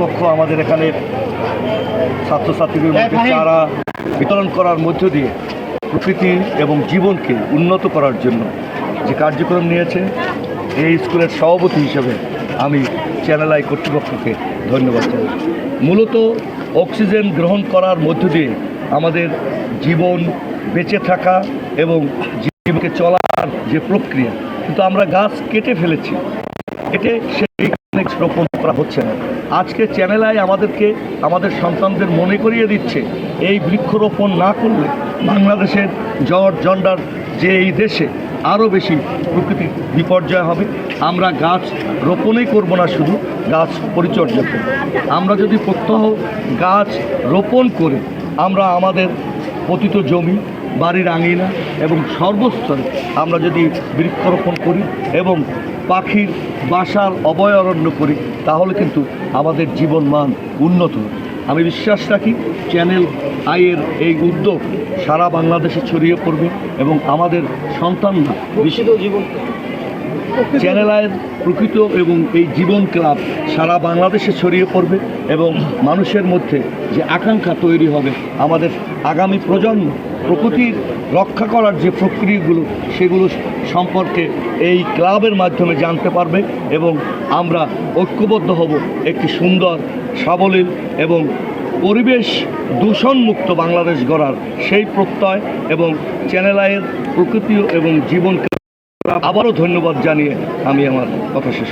কর্তৃপক্ষ আমাদের এখানে ছাত্রছাত্রীদের মধ্যে চারা বিতরণ করার মধ্য দিয়ে প্রকৃতি এবং জীবনকে উন্নত করার জন্য যে কার্যক্রম নিয়েছে এই স্কুলের সভাপতি হিসেবে আমি চ্যানেল আই কর্তৃপক্ষকে ধন্যবাদ জানাই। মূলত অক্সিজেন গ্রহণ করার মধ্য দিয়ে আমাদের জীবন বেঁচে থাকা এবং জীবনকে চলার যে প্রক্রিয়া কিন্তু আমরা গাছ কেটে ফেলেছি। কেটে সেই রোপণ করা হচ্ছে না। আজকে চ্যানেল আই আমাদেরকে আমাদের সন্তানদের মনে করিয়ে দিচ্ছে, এই বৃক্ষরোপণ না করলে বাংলাদেশের জ্বর, জন্ডার যে এই দেশে আরও বেশি প্রকৃতির বিপর্যয় হবে। আমরা গাছ রোপণই করব না শুধু, গাছ পরিচর্যা করব। আমরা যদি প্রত্যহ গাছ রোপণ করে আমরা আমাদের পতিত জমি বাড়ির আঙিনা এবং সর্বস্তরে আমরা যদি বৃক্ষরোপণ করি এবং পাখির বাসার অভয়ারণ্য করি তাহলে কিন্তু আমাদের জীবন মান উন্নত আমি বিশ্বাস রাখি চ্যানেল আইয়ের এই উদ্যোগ সারা বাংলাদেশে ছড়িয়ে পড়বে এবং আমাদের সন্তানরা প্রকৃত জীবন চ্যানেল আয়ের প্রকৃত এবং এই জীবন ক্লাব সারা বাংলাদেশে ছড়িয়ে পড়বে এবং মানুষের মধ্যে যে আকাঙ্ক্ষা তৈরি হবে আমাদের আগামী প্রজন্ম প্রকৃতির রক্ষা করার যে প্রক্রিয়াগুলো, সেগুলো সম্পর্কে এই ক্লাবের মাধ্যমে জানতে পারবে এবং আমরা ঐক্যবদ্ধ হব একটি সুন্দর, সাবলীল এবং পরিবেশ দূষণমুক্ত বাংলাদেশ গড়ার সেই প্রত্যয় এবং চ্যানেল আয়ের প্রকৃতি এবং জীবন আবারও ধন্যবাদ জানিয়ে আমি আমার কথা শেষ।